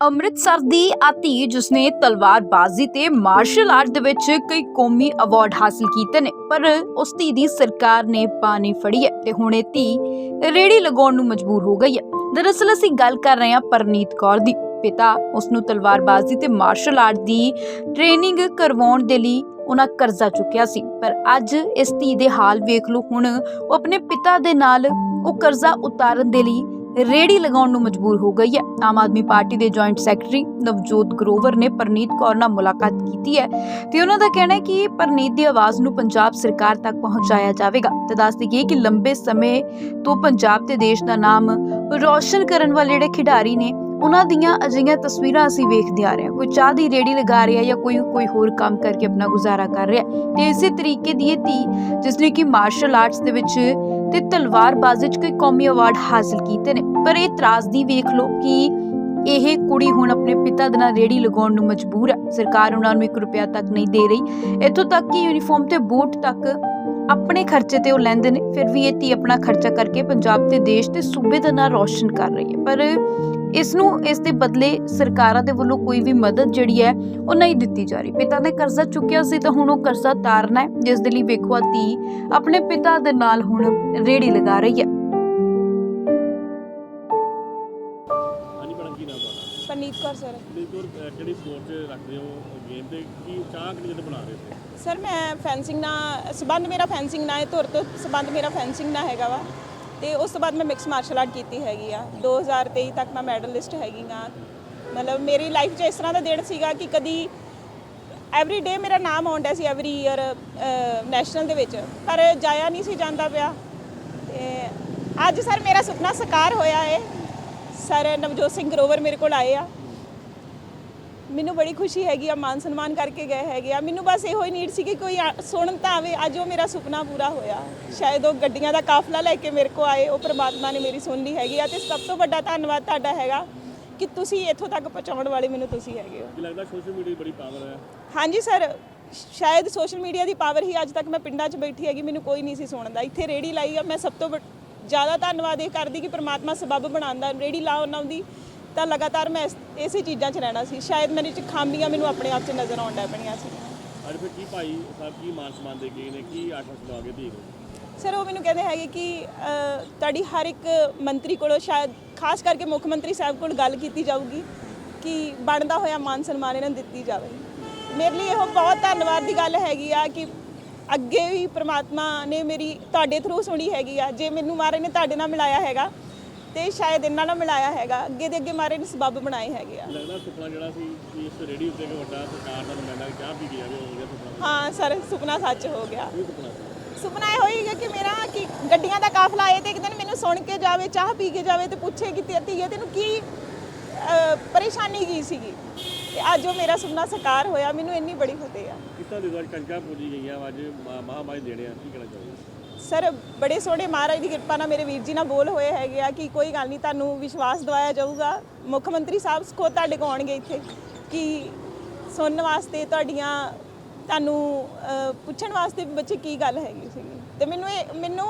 ਅੰਮ੍ਰਿਤਸਰ ਦੀ ਆ ਜਿਸਨੇ ਤਲਵਾਰਬਾਜ਼ੀ ਤੇ ਮਾਰਸ਼ਲ ਆਰਟ ਦੇ ਵਿੱਚ ਕਈ ਕੌਮੀ ਅਵਾਰਡ ਹਾਸਲ ਕੀਤੇ ਨੇ, ਪਰ ਉਸ ਧੀ ਦੀ ਸਰਕਾਰ ਨੇ ਪਾਣੀ ਫੜੀ ਹੈ ਤੇ ਹੁਣ ਇਹ ਧੀ ਰੇੜੀ ਲਗਾਉਣ ਨੂੰ ਮਜਬੂਰ ਹੋ ਗਈ ਹੈ। ਦਰਅਸਲ ਅਸੀਂ ਗੱਲ ਕਰ ਰਹੇ ਹਾਂ ਪਰਨੀਤ ਕੌਰ ਦੀ। ਪਿਤਾ ਉਸ ਨੂੰ ਤਲਵਾਰਬਾਜ਼ੀ ਤੇ ਮਾਰਸ਼ਲ ਆਰਟ ਦੀ ਟ੍ਰੇਨਿੰਗ ਕਰਵਾਉਣ ਦੇ ਲਈ ਉਹਨਾਂ ਕਰਜ਼ਾ ਚੁੱਕਿਆ ਸੀ, ਪਰ ਅੱਜ ਇਸ ਧੀ ਦੇ ਹਾਲ ਵੇਖ ਲਓ, ਹੁਣ ਉਹ ਆਪਣੇ ਪਿਤਾ ਦੇ ਨਾਲ ਉਹ ਕਰਜ਼ਾ ਉਤਾਰਨ ਦੇ ਲਈ ਰੇੜੀ ਲਗਾਉਣ ਨੂੰ ਮਜਬੂਰ ਹੋ ਗਈ ਹੈ। ਆਮ ਆਦਮੀ ਪਾਰਟੀ ਦੇ ਜੁਆਇੰਟ ਸੈਕਟਰੀ ਨਵਜੋਤ ਗਰੋਵਰ ਨੇ ਪਰਨੀਤ ਕੌਰ ਨਾਲ ਮੁਲਾਕਾਤ ਕੀਤੀ ਹੈ ਤੇ ਉਹਨਾਂ ਦਾ ਕਹਿਣਾ ਹੈ ਕਿ ਪਰਨੀਤ ਦੀ ਆਵਾਜ਼ ਨੂੰ ਪੰਜਾਬ ਸਰਕਾਰ ਤੱਕ ਪਹੁੰਚਾਇਆ ਜਾਵੇਗਾ ਤੇ ਦੱਸ ਦਈਏ ਕਿ ਲੰਬੇ ਸਮੇਂ ਤੋਂ ਪੰਜਾਬ ਤੇ ਦੇਸ਼ ਦਾ ਨਾਮ ਰੌਸ਼ਨ ਕਰਨ ਵਾਲੇ ਜਿਹੜੇ ਖਿਡਾਰੀ ਨੇ, ਉਹਨਾਂ ਦੀਆਂ ਅਜਿਹੀਆਂ ਤਸਵੀਰਾਂ ਅਸੀਂ ਵੇਖਦੇ ਆ ਰਹੇ ਹਾਂ। ਕੋਈ ਚਾਹ ਦੀ ਰੇੜੀ ਲਗਾ ਰਿਹਾ ਜਾਂ ਕੋਈ ਕੋਈ ਹੋਰ ਕੰਮ ਕਰਕੇ ਆਪਣਾ ਗੁਜ਼ਾਰਾ ਕਰ ਰਿਹਾ ਤੇ ਇਸੇ ਤਰੀਕੇ ਦੀ ਇਹ ਧੀ, ਜਿਸਨੇ ਕਿ ਮਾਰਸ਼ਲ ਆਰਟਸ ਦੇ ਵਿੱਚ ਤੇ ਤਲਵਾਰਬਾਜ਼ੀ 'ਚ ਕੋਈ ਕੌਮੀ ਅਵਾਰਡ ਹਾਸਲ ਕੀਤੇ ਨੇ। ਪਰ ਇਹ ਤਰਾਸਦੀ ਵੇਖ ਲਓ ਕਿ ਇਹ ਕੁੜੀ ਹੁਣ ਆਪਣੇ ਪਿਤਾ ਦੇ ਨਾਲ ਰੇੜੀ ਲਗਾਉਣ ਨੂੰ ਮਜਬੂਰ ਹੈ ਸਰਕਾਰ ਉਹਨਾਂ ਨੂੰ 1 ਰੁਪਿਆ ਤੱਕ ਨਹੀਂ ਦੇ ਰਹੀ। ਇੱਥੋਂ ਤੱਕ ਕਿ ਯੂਨੀਫਾਰਮ ਤੇ ਬੂਟ ਤੱਕ ਆਪਣੇ ਖਰਚੇ ਤੇ ਉਹ ਲੈਂਦੇ ਨੇ। ਫਿਰ ਵੀ ਇਹ ਧੀ ਆਪਣਾ ਖਰਚਾ ਕਰਕੇ ਪੰਜਾਬ ਤੇ ਦੇਸ਼ ਤੇ ਸੂਬੇ ਦਾ ਨਾਂ ਰੌਸ਼ਨ ਕਰ ਰਹੀ ਹੈ। ਪਰ ਇਸ ਨੂੰ ਇਸ ਦੇ ਬਦਲੇ ਸਰਕਾਰਾਂ ਦੇ ਵੱਲੋਂ ਕੋਈ ਵੀ ਮਦਦ ਜਿਹੜੀ ਹੈ ਉਹ ਨਹੀਂ ਦਿੱਤੀ ਜਾ ਰਹੀ। ਪਿਤਾ ਨੇ ਕਰਜ਼ਾ ਚੁੱਕਿਆ ਸੀ ਤਾਂ ਹੁਣ ਉਹ ਕਰਜ਼ਾ ਤਾਰਨਾ ਹੈ ਜਿਸ ਦੇ ਲਈ ਵੇਖੋ ਆਹ ਧੀ ਆਪਣੇ ਪਿਤਾ ਦੇ ਨਾਲ ਹੁਣ ਰੇੜੀ ਲਗਾ ਰਹੀ ਹੈ। ਹਾਂਜੀ ਮੈਡਮ ਕੀ ਨਾਮ ਤੁਹਾਡਾ? ਪਰਨੀਤ ਕੌਰ ਸਰ। ਬਿਲਕੁਲ ਅਹ, ਕਿਹੜੀ ਸਪੋਰਟ 'ਚ ਰੱਖਦੇ ਹੋ? ਗੇਮ ਤੇ ਕੀ ਚਾਹ ਕਿ ਜਦੋਂ ਬਣਾ ਰਹੇ ਸੀ ਸਰ ਮੈਂ ਫੈਂਸਿੰਗ ਨਾਲ ਸਬੰਧ ਮੇਰਾ ਫੈਂਸਿੰਗ ਨਾਲ ਹੈ ਧੁਰ ਤੋਂ ਸਬੰਧ ਮੇਰਾ ਫੈਂਸਿੰਗ ਨਾਲ ਹੈਗਾ ਵਾ। ਤੇ ਉਸ ਤੋਂ ਬਾਅਦ ਮੈਂ ਮਿਕਸ ਮਾਰਸ਼ਲ ਆਰਟ ਕੀਤੀ ਹੈਗੀ ਆ। 2023 ਤੱਕ ਮੈਂ ਮੈਡਲਿਸਟ ਹੈਗੀ ਆ ਮਤਲਬ ਮੇਰੀ ਲਾਈਫ 'ਚ ਇਸ ਤਰ੍ਹਾਂ ਦਾ ਦਿਨ ਸੀਗਾ ਕਿ ਕਦੀ ਐਵਰੀ ਡੇ ਮੇਰਾ ਨਾਮ ਆਉਂਦਾ ਸੀ ਐਵਰੀ ਈਅਰ ਨੈਸ਼ਨਲ ਦੇ ਵਿੱਚ। ਪਰ ਜਾਇਆ ਨਹੀਂ ਸੀ ਜਾਂਦਾ ਪਿਆ। ਤੇ ਅੱਜ ਸਰ ਮੇਰਾ ਸੁਪਨਾ ਸਾਕਾਰ ਹੋਇਆ ਹੈ ਸਰ ਨਵਜੋਤ ਸਿੰਘ ਗਰੋਵਰ ਮੇਰੇ ਕੋਲ ਆਏ ਆ। ਮੈਨੂੰ ਬੜੀ ਖੁਸ਼ੀ ਹੈਗੀ ਆ ਮਾਨ ਸਨਮਾਨ ਕਰਕੇ ਗਏ ਹੈਗੇ ਆ। ਮੈਨੂੰ ਬਸ ਇਹੋ ਹੀ ਨੀਡ ਸੀ ਕਿ ਕੋਈ ਆ- ਸੁਣਨ ਤਾਂ ਆਵੇ। ਅੱਜ ਉਹ ਮੇਰਾ ਸੁਪਨਾ ਪੂਰਾ ਹੋਇਆ। ਸ਼ਾਇਦ ਉਹ ਗੱਡੀਆਂ ਦਾ ਕਾਫਲਾ ਲੈ ਕੇ ਮੇਰੇ ਕੋ ਆਏ ਉਹ ਪ੍ਰਮਾਤਮਾ ਨੇ ਮੇਰੀ ਸੁਣ ਲਈ ਹੈਗੀ ਆ। ਤੇ ਸਭ ਤੋਂ ਵੱਡਾ ਧੰਨਵਾਦ ਤੁਹਾਡਾ ਹੈਗਾ ਕਿ ਤੁਸੀਂ ਇੱਥੋਂ ਤੱਕ ਪਹੁੰਚਾਉਣ ਵਾਲੇ ਮੈਨੂੰ ਤੁਸੀਂ ਹੈਗੇ ਹੋ। ਲੱਗਦਾ ਸੋਸ਼ਲ ਮੀਡੀਆ ਦੀ ਬੜੀ ਪਾਵਰ ਹੈ? ਹਾਂਜੀ ਸਰ ਸ਼ਾਇਦ ਸੋਸ਼ਲ ਮੀਡੀਆ ਦੀ ਪਾਵਰ ਹੀ ਅੱਜ ਤੱਕ ਮੈਂ ਪਿੰਡਾਂ 'ਚ ਬੈਠੀ ਹੈਗੀ ਮੈਨੂੰ ਕੋਈ ਨਹੀਂ ਸੀ ਸੁਣਦਾ ਇੱਥੇ ਰੇੜੀ ਲਾਈ ਆ ਮੈਂ ਸਭ ਤੋਂ ਵੱਡ- ਜ਼ਿਆਦਾ ਧੰਨਵਾਦ ਇਹ ਕਰਦੀ ਕਿ ਪ੍ਰਮਾਤਮਾ ਸਬਬ ਬਣਾਉਂਦਾ ਰੇੜੀ ਲਾਉਣ ਆਉਂਦੀ ਤਾਂ ਲਗਾਤਾਰ ਮੈਂ ਇਸ- ਇਸੇ ਚੀਜ਼ਾਂ 'ਚ ਰਹਿਣਾ ਸੀ। ਸ਼ਾਇਦ ਮੇਰੇ 'ਚ ਖਾਮੀਆਂ ਮੈਨੂੰ ਆਪਣੇ ਆਪ 'ਚ ਨਜ਼ਰ ਆਉਣ ਲੱਗ ਪਈਆਂ ਸੀ। ਅੱਜ ਫਿਰ ਕੀ ਭਾਈ ਸਾਹਿਬ ਕੀ ਮਾਨ ਸਨਮਾਨ ਦੇ ਗਏ ਨੇ ਕੀ ਆਸ਼ਾ ਸੁਣਾਗੇ ਧੀ ਨੂੰ ਸਰ ਉਹ ਮੈਨੂੰ ਕਹਿੰਦੇ ਹੈਗੇ ਕਿ ਅ, ਤੁਹਾਡੀ ਹਰ ਇੱਕ ਮੰਤਰੀ ਕੋਲੋਂ ਸ਼ਾਇਦ ਖਾਸ ਕਰਕੇ ਮੁੱਖ ਮੰਤਰੀ ਸਾਹਿਬ ਕੋਲ ਗੱਲ ਕੀਤੀ ਜਾਊਗੀ ਕਿ ਬਣਦਾ ਹੋਇਆ ਮਾਨ ਸਨਮਾਨ ਇਹਨਾਂ ਨੂੰ ਦਿੱਤੀ ਜਾਵੇ। ਮੇਰੇ ਲਈ ਇਹੋ ਬਹੁਤ ਧੰਨਵਾਦ ਦੀ ਗੱਲ ਹੈਗੀ ਆ ਕਿ ਅੱਗੇ ਵੀ ਪ੍ਰਮਾਤਮਾ ਨੇ ਮੇਰੀ ਤੁਹਾਡੇ ਥਰੂ ਸੁਣੀ ਹੈਗੀ ਆ। ਜੇ ਮੈਨੂੰ ਮਾਰੇ ਨੇ ਤੁਹਾਡੇ ਨਾਲ ਮਿਲਾਇਆ ਹੈਗਾ ਤੇ ਸ਼ਾਇਦ ਇਹਨਾਂ ਨਾਲ ਮਿਲਾਇਆ ਹੈਗਾ। ਅੱਗੇ ਦੇ ਅੱਗੇ ਮਾਰੇ ਨੇ ਸਬੱਬ ਬਣਾਏ ਹੈਗੇ ਆ। ਲੱਗਦਾ ਸੁਪਨਾ ਜਿਹੜਾ ਸੀ ਕਿ ਇਸ ਰੇਡੀ ਉੱਤੇ ਇੱਕ ਵੱਡਾ ਸਰਕਾਰ ਦਾ ਨੁਮਾਇੰਦਾ ਚਾਹ ਪੀ ਜਾਵੇ ਉਹ ਗਿਆ ਸੁਪਨਾ ਹਾਂ ਸਰ ਸੁਪਨਾ ਸੱਚ ਹੋ ਗਿਆ। ਸੁਪਨਾ ਸੀ? ਸੁਪਨਾ ਇਹ ਹੋਈਗਾ ਕਿ ਮੇਰਾ ਕਿ ਗੱਡੀਆਂ ਦਾ ਕਾਫਲਾ ਆਏ ਤੇ ਇੱਕ ਦਿਨ ਮੈਨੂੰ ਸੁਣ ਕੇ ਜਾਵੇ ਚਾਹ ਪੀ ਕੇ ਜਾਵੇ ਤੇ ਪੁੱਛੇ ਕਿ ਤੇ ਧੀਏ ਤੈਨੂੰ ਕੀ ਅਹ, ਪਰੇਸ਼ਾਨੀ ਕੀ ਸੀਗੀ? ਤੇ ਅੱਜ ਉਹ ਮੇਰਾ ਸੁਪਨਾ ਸਾਕਾਰ ਹੋਇਆ। ਮੈਨੂੰ ਇੰਨੀ ਬੜੀ ਫਤਿਹ ਆ। ਕਿਤਾ ਦੇ ਅੱਜ ਕੰਜਾ ਪੂਜੀ ਗਈਆਂ? ਅੱਜ ਮਹਾਮਾਰੀ ਦੇਣੇ ਆ। ਕੀ ਕਹਿਣਾ ਚਾਹੁੰਦੇ ਸਰ, ਬੜੇ ਸੋਹਣੇ ਮਹਾਰਾਜ ਦੀ ਕਿਰਪਾ ਨਾਲ ਮੇਰੇ ਵੀਰ ਜੀ ਨਾਲ ਬੋਲ ਹੋਏ ਹੈਗੇ ਆ ਕਿ ਕੋਈ ਗੱਲ ਨਹੀਂ, ਤੁਹਾਨੂੰ ਵਿਸ਼ਵਾਸ ਦਵਾਇਆ ਜਾਊਗਾ। ਮੁੱਖ ਮੰਤਰੀ ਸਾਹਿਬ ਖੁਦ ਤੁਹਾਡੇ ਕੋਲ ਆਉਣਗੇ ਇੱਥੇ ਕਿ ਸੁਣਨ ਵਾਸਤੇ ਤੁਹਾਡੀਆਂ, ਤੁਹਾਨੂੰ ਪੁੱਛਣ ਵਾਸਤੇ ਵੀ ਬੱਚੇ ਕੀ ਗੱਲ ਹੈਗੀ ਸੀਗੀ। ਤੇ ਮੈਨੂੰ ਇਹ, ਮੈਨੂੰ,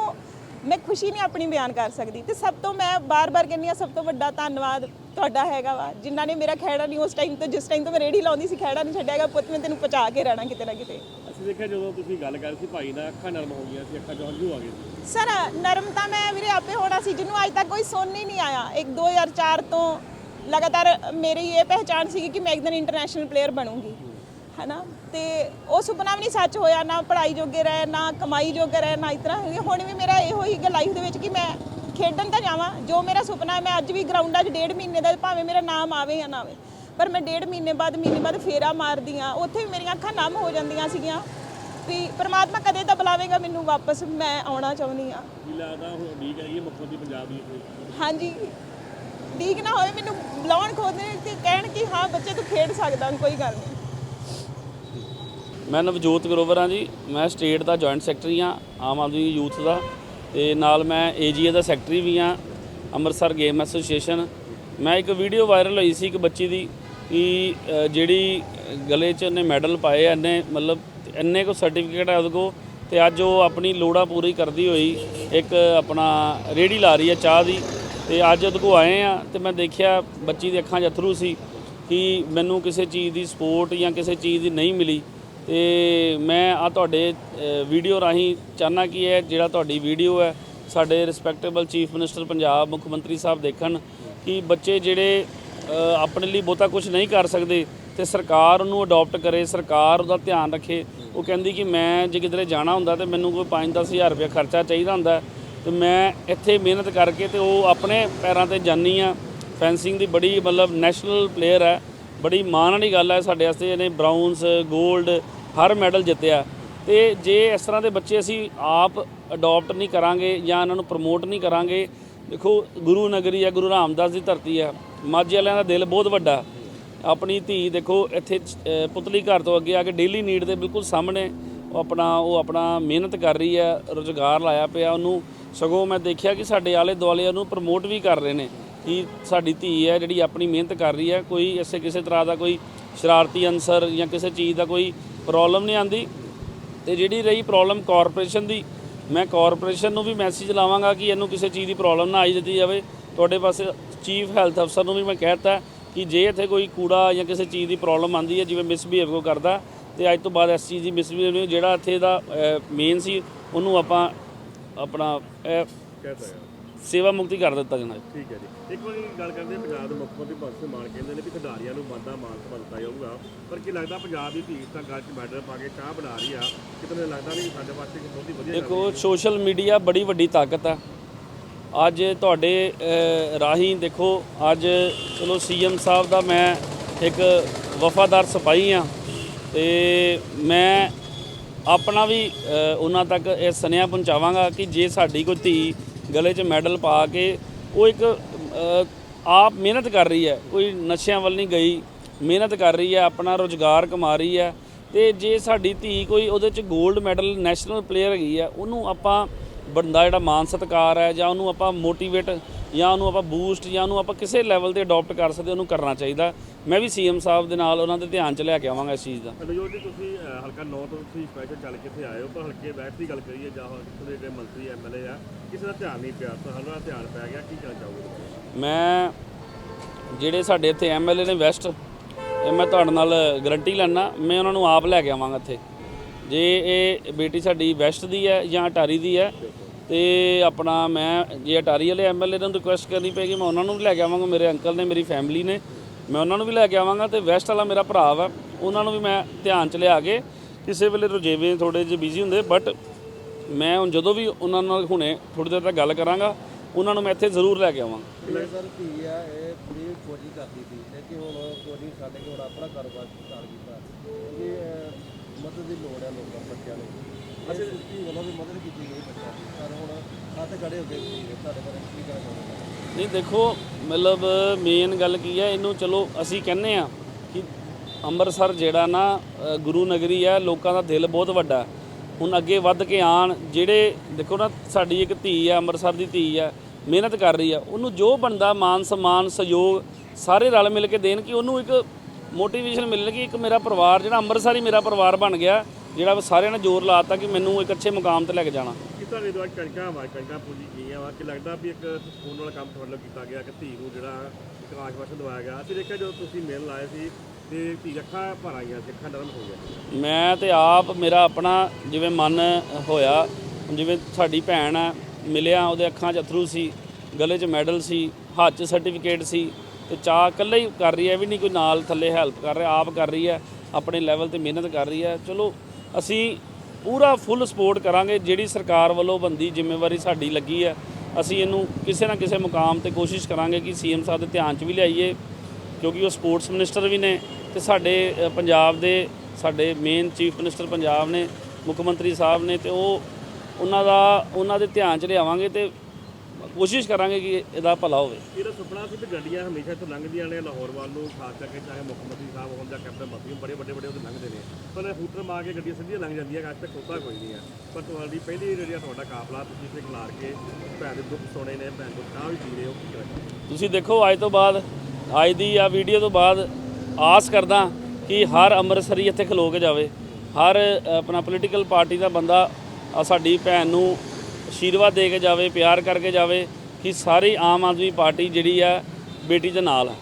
ਮੈਂ ਖੁਸ਼ੀ ਨਹੀਂ ਆਪਣੀ ਬਿਆਨ ਕਰ ਸਕਦੀ। ਤੇ ਸਭ ਤੋਂ ਮੈਂ ਬਾਰ-ਬਾਰ ਕਹਿੰਦੀ ਆ ਸਭ ਤੋਂ ਵੱਡਾ ਧੰਨਵਾਦ ਤੁਹਾਡਾ ਹੈਗਾ ਵਾ। ਜਿਨ੍ਹਾਂ ਨੇ ਮੇਰਾ ਖਹਿੜਾ ਨਹੀਂ ਉਸ ਟਾਈਮ ਤੋਂ, ਜਿਸ ਟਾਈਮ ਤੋਂ ਮੈਂ ਰੇੜੀ ਲਾਉਂਦੀ ਸੀ ਖੈੜਾ ਨਹੀਂ ਛੱਡਿਆਗਾ ਪੁੱਤ ਮੈਂ ਤੈਨੂੰ ਪਹੁੰਚਾ ਕੇ ਰਹਿਣਾ ਕਿਤੇ ਨਾ ਕਿਤੇ। ਅਸੀਂ ਦੇਖਿਆ ਜਦੋਂ ਤੁਸੀਂ ਗੱਲ ਕਰ ਸੀ ਭਾਈ ਨਾਲ ਅੱਖਾਂ ਨਰਮ ਹੋ ਗਈਆਂ ਸੀ, ਅੱਖਾਂ ਚੋਂ ਹੰਝੂ ਆ ਗਏ ਸੀ? ਸਰ, ਨਰਮ ਤਾਂ ਮੈਂ ਵੀਰੇ ਆਪੇ ਹੋਣਾ ਸੀ, ਜਿਹਨੂੰ ਅੱਜ ਤੱਕ ਕੋਈ ਸੁਣ ਹੀ ਨਹੀਂ ਆਇਆ। ਇੱਕ 2004 ਤੋਂ ਲਗਾਤਾਰ ਮੇਰੀ ਇਹ ਪਹਿਚਾਣ ਸੀ ਕਿ ਮੈਂ ਇੱਕ ਦਿਨ ਇੰਟਰਨੈਸ਼ਨਲ ਪਲੇਅਰ ਬਣੂੰਗੀ, ਹੈਨਾ? ਤੇ ਉਹ ਸੁਪਨਾ ਵੀ ਨਹੀਂ ਸੱਚ ਹੋਇਆ, ਨਾ ਪੜ੍ਹਾਈ ਜੋਗੇ ਰਹਿ, ਨਾ ਕਮਾਈ ਜੋਗੇ ਰਹਿ, ਨਾ ਇਤਨਾ। ਹੁਣ ਵੀ ਮੇਰਾ ਇਹੋ ਹੀ ਲਾਈਫ ਦੇ ਵਿੱਚ ਕਿ ਮੈਂ ਖੇਡਣ ਤਾਂ ਜਾਵਾਂ, ਜੋ ਮੇਰਾ ਸੁਪਨਾ ਹੈ, ਮੈਂ ਅੱਜ ਵੀ ਗਰਾਊਂਡਾਂ 'ਚ ਡੇਢ ਮਹੀਨੇ ਦਾ, ਭਾਵੇਂ ਮੇਰਾ ਨਾਮ ਆਵੇ ਜਾਂ ਨਾ ਆਵੇ। ਪਰ ਮੈਂ ਡੇਢ ਮਹੀਨੇ ਬਾਅਦ ਮਹੀਨੇ ਬਾਅਦ ਫੇਰਾ ਮਾਰਦੀ ਹਾਂ। ਉੱਥੇ ਵੀ ਮੇਰੀਆਂ ਅੱਖਾਂ ਨਮ ਹੋ ਜਾਂਦੀਆਂ ਸੀਗੀਆਂ ਵੀ ਪ੍ਰਮਾਤਮਾ ਕਦੇ ਤਾਂ ਬੁਲਾਵੇਗਾ ਮੈਨੂੰ ਵਾਪਸ ਮੈਂ ਆਉਣਾ ਚਾਹੁੰਦੀ ਹਾਂ। ਕੀ ਲੱਗਦਾ ਹੁਣ ਠੀਕ ਹੈਗੀ ਹੈ ਮੁੱਖ ਮੰਤਰੀ ਪੰਜਾਬ ਦੀ ਕੋਈ ਹਾਂਜੀ। ਠੀਕ ਨਾ ਹੋਵੇ ਮੈਨੂੰ ਬੁਲਾਉਣ ਖੋਦਨੇ ਤੇ ਕਹਿਣ ਕਿ ਹਾਂ ਬੱਚੇ ਤੂੰ ਖੇਡ ਸਕਦਾ ਕੋਈ ਗੱਲ ਨਹੀਂ। ਮੈਂ ਨਵਜੋਤ ਗਰੋਵਰ ਹਾਂ ਜੀ। ਮੈਂ ਸਟੇਟ ਦਾ ਜੁਆਇੰਟ ਸੈਕਟਰੀ ਹਾਂ ਆਮ ਆਦਮੀ ਯੂਥ ਦਾ। ਤੇ ਨਾਲ ਮੈਂ ਏਜੀਏ ਦਾ ਸੈਕਟਰੀ ਵੀ ਹਾਂ ਅੰਮ੍ਰਿਤਸਰ ਗੇਮ ਐਸੋਸੀਏਸ਼ਨ। ਮੈਂ ਇੱਕ ਵੀਡੀਓ ਵਾਇਰਲ ਹੋਈ ਸੀ ਇੱਕ ਬੱਚੀ ਦੀ ਕਿ ਜਿਹੜੀ ਗਲੇ 'ਚ ਉਹਨੇ ਮੈਡਲ ਪਾਏ ਆ ਇੰਨੇ ਮਤਲਬ ਇੰਨੇ ਕੋ ਸਰਟੀਫਿਕੇਟ ਹੈ ਉਹਦੇ ਕੋ ਤੇ ਅੱਜ ਉਹ ਆਪਣੀ ਲੋੜਾਂ ਪੂਰੀ ਕਰਦੀ ਹੋਈ ਇੱਕ ਆਪਣਾ ਰੇੜੀ ਲਾ ਰਹੀ ਹੈ ਚਾਹ ਦੀ ਤੇ ਅੱਜ ਉਹਦੇ ਕੋ ਆਏ ਆ ਤੇ ਮੈਂ ਦੇਖਿਆ ਬੱਚੀ ਦੀ ਅੱਖਾਂ 'ਚ ਅਥਰੂ ਸੀ ਕਿ ਮੈਨੂੰ ਕਿਸੇ ਚੀਜ਼ ਦੀ ਸਪੋਰਟ ਜਾਂ ਕਿਸੇ ਚੀਜ਼ ਦੀ ਨਹੀਂ ਮਿਲੀ ਤੇ ਮੈਂ ਆ ਤੁਹਾਡੇ ਵੀਡੀਓ ਰਾਹੀਂ ਚਾਹਨਾ ਕਿ ਇਹ ਜਿਹੜਾ ਤੁਹਾਡੀ ਵੀਡੀਓ ਹੈ, ਸਾਡੇ ਰਿਸਪੈਕਟੇਬਲ ਚੀਫ ਮਿਨਿਸਟਰ ਪੰਜਾਬ ਮੁੱਖ ਮੰਤਰੀ ਸਾਹਿਬ ਦੇਖਣ ਕਿ ਬੱਚੇ ਜਿਹੜੇ ਆਪਣੇ ਲਈ ਬਹੁਤਾ ਕੁਝ ਨਹੀਂ ਕਰ ਸਕਦੇ ਤੇ ਸਰਕਾਰ ਉਹਨੂੰ ਅਡਾਪਟ ਕਰੇ, ਸਰਕਾਰ ਉਹਦਾ ਧਿਆਨ ਰੱਖੇ। ਉਹ ਕਹਿੰਦੀ ਕਿ ਮੈਂ ਜੇ ਕਿਧਰੇ ਜਾਣਾ ਹੁੰਦਾ ਤੇ ਮੈਨੂੰ ਕੋਈ 5-10 ਹਜ਼ਾਰ ਰੁਪਏ ਖਰਚਾ ਚਾਹੀਦਾ ਹੁੰਦਾ। ਤੇ ਮੈਂ ਇੱਥੇ ਮਿਹਨਤ ਕਰਕੇ ਤੇ ਉਹ ਆਪਣੇ ਪੈਰਾਂ ਤੇ ਜਾਨੀ ਆ। ਫੈਂਸਿੰਗ ਦੀ ਬੜੀ ਮਤਲਬ ਨੈਸ਼ਨਲ ਪਲੇਅਰ ਹੈ। ਬੜੀ ਮਾਣ ਵਾਲੀ ਗੱਲ ਹੈ ਸਾਡੇ ਵਾਸਤੇ, ਇਹਨੇ ਬ੍ਰਾਊਨਸ 골ਡ ਹਰ ਮੈਡਲ ਜਿੱਤਿਆ। ਤੇ ਜੇ ਇਸ ਤਰ੍ਹਾਂ ਦੇ ਬੱਚੇ ਅਸੀਂ ਆਪ ਅਡਾਪਟ ਨਹੀਂ ਕਰਾਂਗੇ ਜਾਂ ਇਹਨਾਂ ਨੂੰ ਪ੍ਰਮੋਟ ਨਹੀਂ ਕਰਾਂਗੇ ਦੇਖੋ, ਗੁਰੂ ਨਗਰੀ ਹੈ ਗੁਰੂ ਰਾਮਦਾਸ ਦੀ ਧਰਤੀ ਹੈ ਮਾਝੇ ਵਾਲਿਆਂ ਦਾ ਦਿਲ ਬਹੁਤ ਵੱਡਾ। ਆਪਣੀ ਧੀ, ਦੇਖੋ, ਇੱਥੇ ਪੁਤਲੀ ਘਰ ਤੋਂ ਅੱਗੇ ਆ ਕੇ ਡੇਲੀ ਨੀਡ ਦੇ ਬਿਲਕੁਲ ਸਾਹਮਣੇ ਉਹ ਆਪਣਾ ਉਹ ਆਪਣਾ ਮਿਹਨਤ ਕਰ ਰਹੀ ਹੈ ਰੁਜ਼ਗਾਰ ਲਾਇਆ ਪਿਆ। ਉਹਨੂੰ ਸਗੋਂ ਮੈਂ ਦੇਖਿਆ ਕਿ ਸਾਡੇ ਆਲੇ ਦੁਆਲੇ ਉਹਨੂੰ ਪ੍ਰਮੋਟ ਵੀ ਕਰ ਰਹੇ ਨੇ ਕਿ ਸਾਡੀ ਧੀ ਹੈ ਜਿਹੜੀ ਆਪਣੀ ਮਿਹਨਤ ਕਰ ਰਹੀ ਹੈ। ਕੋਈ ਐਸੇ ਕਿਸੇ ਤਰ੍ਹਾਂ ਦਾ ਕੋਈ ਸ਼ਰਾਰਤੀ ਅਨਸਰ ਜਾਂ ਕਿਸੇ ਚੀਜ਼ ਦਾ ਕੋਈ ਪ੍ਰੋਬਲਮ ਨਹੀਂ ਆਂਦੀ ਤੇ ਜਿਹੜੀ ਰਹੀ ਪ੍ਰੋਬਲਮ ਕਾਰਪੋਰੇਸ਼ਨ ਦੀ ਮੈਂ ਕਾਰਪੋਰੇਸ਼ਨ ਨੂੰ ਵੀ ਮੈਸੇਜ ਲਾਵਾਂਗਾ ਕਿ ਇਹਨੂੰ ਕਿਸੇ ਚੀਜ਼ ਦੀ ਪ੍ਰੋਬਲਮ ਨਾ ਆਈ ਦਿੱਤੀ ਜਾਵੇ। ਤੁਹਾਡੇ ਪਾਸੇ ਚੀਫ ਹੈਲਥ ਅਫਸਰ ਨੂੰ ਵੀ ਮੈਂ ਕਹਿਤਾ ਕਿ ਜੇ ਇੱਥੇ ਕੋਈ ਕੂੜਾ ਜਾਂ ਕਿਸੇ ਚੀਜ਼ ਦੀ ਪ੍ਰੋਬਲਮ ਆਂਦੀ ਹੈ, ਜਿਵੇਂ ਮਿਸਬੀਹੇਵ ਕੋ ਕਰਦਾ, ਤੇ ਅੱਜ ਤੋਂ ਬਾਅਦ ਇਸ ਚੀਜ਼ ਦੀ ਮਿਸਬੀਹੇਵ ਜਿਹੜਾ ਇੱਥੇ ਦਾ ਮੇਨ ਸੀ, ਉਹਨੂੰ ਆਪਾਂ ਆਪਣਾ ਇਹ ਕਹਿਤਾ ਸੇਵਾ ਮੁਕਤੀ ਕਰ ਦਿੱਤਾ ਜਾਣਾ ਠੀਕ ਹੈ ਜੀ। ਇੱਕ ਵਾਰੀ ਗੱਲ ਕਰਦੇ ਹਾਂ ਪੰਜਾਬ ਦੇ ਮੁੱਖ ਮੰਤਰੀ ਭਗਵੰਤ ਸਿੰਘ ਮਾਨ ਕਹਿੰਦੇ ਨੇ ਕਿ ਖਿਡਾਰੀਆਂ ਨੂੰ ਮਾਦਾ ਮਾਨ ਸਨਮਾਨ ਦਿੱਤਾ ਜਾਊਗਾ ਪਰ ਕੀ ਲੱਗਦਾ ਪੰਜਾਬ ਦੀ ਧੀ ਤਾਂ ਗੱਲ 'ਚ ਮੈਡਲ ਪਾ ਕੇ ਚਾਹ ਬਣਾ ਰਹੀ ਆ? ਕਿਤੇ ਲੱਗਦਾ ਨਹੀਂ ਸਾਡੇ ਵਾਸਤੇ ਬਹੁਤ ਹੀ ਵਧੀਆ ਗੱਲ ਦੇਖੋ ਸੋਸ਼ਲ ਮੀਡੀਆ ਬੜੀ ਵੱਡੀ ਤਾਕਤ ਆ। ਅੱਜ ਤੁਹਾਡੇ ਰਾਹੀਂ ਦੇਖੋ ਅੱਜ ਚਲੋ ਸੀਐਮ ਸਾਹਿਬ ਦਾ ਮੈਂ ਇੱਕ ਵਫਾਦਾਰ ਸਿਪਾਹੀ ਆ ਤੇ ਮੈਂ ਆਪਣਾ ਵੀ ਉਹਨਾਂ ਤੱਕ ਇਹ ਸੁਨੇਹਾ ਪਹੁੰਚਾਵਾਂਗਾ ਕਿ ਜੇ ਸਾਡੀ ਕੋਈ ਧੀ ਗਲੇ 'ਚ ਮੈਡਲ ਪਾ ਕੇ ਉਹ ਇੱਕ ਆਪ ਮਿਹਨਤ ਕਰ ਰਹੀ ਹੈ। ਕੋਈ ਨਸ਼ਿਆਂ ਵੱਲ ਨਹੀਂ ਗਈ। ਮਿਹਨਤ ਕਰ ਰਹੀ ਹੈ, ਆਪਣਾ ਰੋਜ਼ਗਾਰ ਕਮਾ ਰਹੀ ਹੈ। ਤੇ ਜੇ ਸਾਡੀ ਧੀ ਕੋਈ ਉਹਦੇ 'ਚ 골ਡ ਮੈਡਲ ਨੈਸ਼ਨਲ ਪਲੇਅਰ ਹੈਗੀ ਹੈ, ਉਹਨੂੰ ਆਪਾਂ ਬੰਦਾ ਜਿਹੜਾ ਮਾਨ ਸਤਕਾਰ ਹੈ ਜਾਂ ਉਹਨੂੰ ਆਪਾਂ ਮੋਟੀਵੇਟ ਜਾਂ ਉਹਨੂੰ ਆਪਾਂ ਬੂਸਟ ਜਾਂ ਉਹਨੂੰ ਆਪਾਂ ਕਿਸੇ ਲੈਵਲ ਤੇ ਅਡਾਪਟ ਕਰ ਸਕਦੇ ਉਹਨੂੰ ਕਰਨਾ ਚਾਹੀਦਾ। ਮੈਂ ਵੀ ਸੀਐਮ ਸਾਹਿਬ ਦੇ ਨਾਲ ਉਹਨਾਂ ਦੇ ਧਿਆਨ 'ਚ ਲੈ ਕੇ ਆਵਾਂਗਾ ਇਸ ਚੀਜ਼ ਦਾ। ਜੀ ਤੁਸੀਂ ਹਲਕਾ 9 ਤੋਂ ਤੁਸੀਂ ਸਪੈਸ਼ਲ ਚੱਲ ਕੇ ਇੱਥੇ ਆਏ ਹੋ ਪਰ ਹਲਕੇ ਬੈਠ ਦੀ ਗੱਲ ਕਰੀਏ ਜਾਂ ਹੁਣ ਇੱਥੋਂ ਦੇ ਜਿਹੜੇ ਮੰਤਰੀ ਐਮਐਲਏ ਆ ਕਿਸੇ ਦਾ ਧਿਆਨ ਨਹੀਂ ਪਿਆ ਧਿਆਨ ਪੈ ਗਿਆ ਕੀ ਕਹਿਣਾ ਚਾਹੋਗੇ ਮੈਂ ਜਿਹੜੇ ਸਾਡੇ ਇੱਥੇ ਐਮਐਲਏ ਨੇ ਵੈਸਟ ਇਹ ਮੈਂ ਤੁਹਾਡੇ ਨਾਲ ਗਰੰਟੀ ਲੈਣਾ ਮੈਂ ਉਹਨਾਂ ਨੂੰ ਆਪ ਲੈ ਕੇ ਆਵਾਂਗਾ ਇੱਥੇ। ਜੇ ਇਹ ਬੇਟੀ ਸਾਡੀ ਵੈਸਟ ਦੀ ਹੈ ਜਾਂ ਅਟਾਰੀ ਦੀ ਹੈ, ਤੇ ਆਪਣਾ ਮੈਂ ਜੇ ਅਟਾਰੀ ਵਾਲੇ ਐਮਐਲਏ ਨੂੰ ਰਿਕੁਐਸਟ ਕਰਨੀ ਪਏਗੀ, ਮੈਂ ਉਹਨਾਂ ਨੂੰ ਵੀ ਲੈ ਕੇ ਆਵਾਂਗਾ, ਮੇਰੇ ਅੰਕਲ ਨੇ, ਮੇਰੀ ਫੈਮਿਲੀ ਨੇ, ਮੈਂ ਉਹਨਾਂ ਨੂੰ ਵੀ ਲੈ ਕੇ ਆਵਾਂਗਾ, ਤੇ ਵੈਸਟ ਵਾਲਾ ਮੇਰਾ ਭਰਾ ਵਾ, ਉਹਨਾਂ ਨੂੰ ਵੀ ਮੈਂ ਧਿਆਨ ਚ ਲਿਆ ਕੇ ਕਿਸੇ ਵੇਲੇ ਰੁਝੇਵੇਂ ਥੋੜੇ ਜਿਹੇ ਬਿਜ਼ੀ ਹੁੰਦੇ ਬਟ ਮੈਂ ਹੁਣ ਜਦੋਂ ਵੀ ਉਹਨਾਂ ਨਾਲ ਹੁਣੇ ਥੋੜੀ ਦੇਰ ਤੱਕ ਗੱਲ ਕਰਾਂਗਾ, ਉਹਨਾਂ ਨੂੰ ਮੈਂ ਇੱਥੇ ਜ਼ਰੂਰ ਲੈ ਕੇ ਆਵਾਂਗਾ। ਇਹ ਸਰ ਧੀ ਆ, ਇਹ ਪੂਰੀ ਕੋਚਿੰਗ ਕਰਦੀ ਸੀ ਲੇਕਿਨ ਹੁਣ ਕੋਚਿੰਗ ਛੱਡ ਕੇ ਆਪਣਾ ਕਾਰੋਬਾਰ ਸਟਾਰਟ ਕੀਤਾ। ਕਿਉਂਕਿ ਮਦਦ ਦੀ ਲੋੜ ਹੈ ਲੋਕਾਂ ਬੱਚਿਆਂ ਨੂੰ। ਅਸੀਂ ਧੀ ਵੱਲੋਂ ਵੀ ਮਦਦ ਕੀਤੀ ਗਈ ਬੱਚਿਆਂ ਦੀ। ਪਰ ਹੁਣ ਹੱਥ ਖੜੇ ਹੋ ਗਏ ਦੇ ਤੁਹਾਡੇ ਬਾਰੇ ਕੀ ਕਹਿਣਾ ਚਾਹੁੰਦੇ ਨਹੀਂ ਦੇਖੋ ਮਤਲਬ ਮੇਨ ਗੱਲ ਕੀ ਹੈ ਇਹਨੂੰ ਚਲੋ ਅਸੀਂ ਕਹਿੰਨੇ ਆ ਕਿ ਅੰਮ੍ਰਿਤਸਰ ਜਿਹੜਾ ਨਾ ਗੁਰੂ ਨਗਰੀ ਹੈ ਲੋਕਾਂ ਦਾ ਦਿਲ ਬਹੁਤ ਵੱਡਾ। ਹੁਣ ਅੱਗੇ ਵੱਧ ਕੇ ਆਣ ਜਿਹੜੇ ਦੇਖੋ ਨਾ ਸਾਡੀ ਇੱਕ ਧੀ ਹੈ ਅੰਮ੍ਰਿਤਸਰ ਦੀ ਧੀ ਹੈ ਮਿਹਨਤ ਕਰ ਰਹੀ ਹੈ। ਉਹਨੂੰ ਜੋ ਬਣਦਾ ਮਾਨ ਸਨਮਾਨ ਸਹਿਯੋਗ ਸਾਰੇ ਰਲ ਮਿਲ ਕੇ ਦੇਣ ਕਿ ਉਹਨੂੰ ਇੱਕ ਮੋਟੀਵੇਸ਼ਨ ਮਿਲਣ ਕਿ ਇੱਕ ਮੇਰਾ ਪਰਿਵਾਰ ਜਿਹੜਾ ਅੰਮ੍ਰਿਤਸਰ ਹੀ ਮੇਰਾ ਪਰਿਵਾਰ ਬਣ ਗਿਆ ਜਿਹੜਾ ਸਾਰਿਆਂ ਨੇ ਜ਼ੋਰ ਲਾਤਾ ਕਿ ਮੈਨੂੰ ਇੱਕ ਅੱਛੇ ਮੁਕਾਮ ਤੇ ਲੈ ਕੇ ਜਾਣਾ। ਕਿ ਤੁਹਾਡੇ ਦੁਆਰਾ ਕਣਕਾਂ ਵਾ ਕਣਕਾਂ ਪੂਜੀ ਗਈਆਂ ਵਾ ਕਿ ਲੱਗਦਾ ਵੀ ਇੱਕ ਸਕੂਨ ਵਾਲਾ ਕੰਮ ਤੁਹਾਡੇ ਵੱਲੋਂ ਕੀਤਾ ਗਿਆ ਕਿ ਧੀ ਨੂੰ ਜਿਹੜਾ ਇੱਕ ਆਸ਼ਵਾਸਨ ਦਵਾਇਆ ਗਿਆ? ਅਸੀਂ ਦੇਖਿਆ ਜਦੋਂ ਤੁਸੀਂ ਮਿਲਣ ਲਾਏ ਸੀ ਤੇ ਧੀ ਅੱਖਾਂ ਭਰ ਆਈਆਂ ਸੀ ਅੱਖਾਂ ਨਰਮ ਹੋ ਗਈਆਂ ਮੈਂ ਤੇ ਆਪ ਮੇਰਾ ਆਪਣਾ ਜਿਵੇਂ ਮਨ ਹੋਇਆ ਜਿਵੇਂ ਸਾਡੀ ਭੈਣ ਆ ਮਿਲਿਆ ਉਹਦੇ ਅੱਖਾਂ 'ਚ ਅਥਰੂ ਸੀ ਗਲੇ 'ਚ ਮੈਡਲ ਸੀ ਹੱਥ 'ਚ ਸਰਟੀਫਿਕੇਟ ਸੀ ਤੇ ਚਾਹ ਇਕੱਲਾ ਹੀ ਕਰ ਰਹੀ ਹੈ ਵੀ ਨਹੀਂ ਕੋਈ ਨਾਲ ਥੱਲੇ ਹੈਲਪ ਕਰ ਰਿਹਾ, ਆਪ ਕਰ ਰਹੀ ਹੈ, ਆਪਣੇ ਲੈਵਲ ਤੇ ਮਿਹਨਤ ਕਰ ਰਹੀ ਹੈ। ਚਲੋ, ਅਸੀਂ ਪੂਰਾ ਫੁੱਲ ਸਪੋਰਟ ਕਰਾਂਗੇ, ਜਿਹੜੀ ਸਰਕਾਰ ਵੱਲੋਂ ਬੰਦੀ ਜ਼ਿੰਮੇਵਾਰੀ ਸਾਡੀ ਲੱਗੀ ਹੈ, ਅਸੀਂ ਇਹਨੂੰ ਕਿਸੇ ਨਾ ਕਿਸੇ ਮੁਕਾਮ ਤੇ ਕੋਸ਼ਿਸ਼ ਕਰਾਂਗੇ ਕਿ ਸੀਐਮ ਸਾਹਿਬ ਦੇ ਧਿਆਨ 'ਚ ਵੀ ਲਿਆਈਏ, ਕਿਉਂਕਿ ਉਹ ਸਪੋਰਟਸ ਮਿਨਿਸਟਰ ਵੀ ਨੇ ਤੇ ਸਾਡੇ ਪੰਜਾਬ ਦੇ ਸਾਡੇ ਮੇਨ ਚੀਫ ਮਿਨਿਸਟਰ ਪੰਜਾਬ ਨੇ, ਮੁੱਖ ਮੰਤਰੀ ਸਾਹਿਬ ਨੇ ਤੇ ਉਹ ਉਹਨਾਂ ਦਾ, ਉਹਨਾਂ ਦੇ ਧਿਆਨ 'ਚ ਲਿਆਵਾਂਗੇ ਤੇ ਕੋਸ਼ਿਸ਼ ਕਰਾਂਗੇ ਕਿ ਇਹਦਾ ਭਲਾ ਹੋਵੇ। ਇਹਦਾ ਸੁਪਨਾ ਸੀ ਵੀ ਗੱਡੀਆਂ ਹਮੇਸ਼ਾ ਇੱਥੋਂ ਲੰਘਦੀਆਂ ਨੇ ਲਾਹੌਰ ਵੱਲ ਨੂੰ ਖਾਸ ਕਰਕੇ ਚਾਹੇ ਮੁੱਖ ਮੰਤਰੀ ਸਾਹਿਬ ਹੋਣ ਜਾਂ ਕੈਪਟਨ ਹੋਣ, ਬੜੇ ਵੱਡੇ ਵੱਡੇ ਉਹਦੇ ਲੰਘਦੇ ਨੇ। ਪਰ ਹੂਟਰ ਮਾਰ ਕੇ ਗੱਡੀਆਂ ਸਿੱਧੀਆਂ ਲੰਘ ਜਾਂਦੀਆਂ ਅੱਜ ਤੱਕ ਹੁੰਦਾ ਕੋਈ ਨਹੀਂ ਹੈ ਪਰ ਤੁਹਾਡੀ ਪਹਿਲੀ ਜਿਹੜੀ ਤੁਹਾਡਾ ਕਾਫਲਾ ਤੁਸੀਂ ਇੱਥੇ ਖਿਲਾਰ ਕੇ ਭੈਣ ਦੇ ਦੁੱਖ ਸੁਣੇ ਨੇ ਭੈਣ ਤੋਂ ਚਾਹ ਵੀ ਪੀ ਰਹੇ ਹੋ ਕੀ ਕਰਾਂ? ਤੁਸੀਂ ਦੇਖੋ ਅੱਜ ਤੋਂ ਬਾਅਦ ਅੱਜ ਦੀ ਆ ਵੀਡੀਓ ਤੋਂ ਬਾਅਦ ਆਸ ਕਰਦਾ ਕਿ ਹਰ ਅੰਮ੍ਰਿਤਸਰੀ ਇੱਥੇ ਖਲੋ ਕੇ ਜਾਵੇ। ਹਰ ਆਪਣਾ ਪੋਲੀਟੀਕਲ ਪਾਰਟੀ ਦਾ ਬੰਦਾ ਆ ਸਾਡੀ ਭੈਣ ਨੂੰ ਆਸ਼ੀਰਵਾਦ ਦੇ ਕੇ ਜਾਵੇ, ਪਿਆਰ ਕਰਕੇ ਜਾਵੇ ਕਿ ਸਾਰੀ ਆਮ ਆਦਮੀ ਪਾਰਟੀ ਜਿਹੜੀ ਆ ਬੇਟੀ ਦੇ ਨਾਲ ਆ।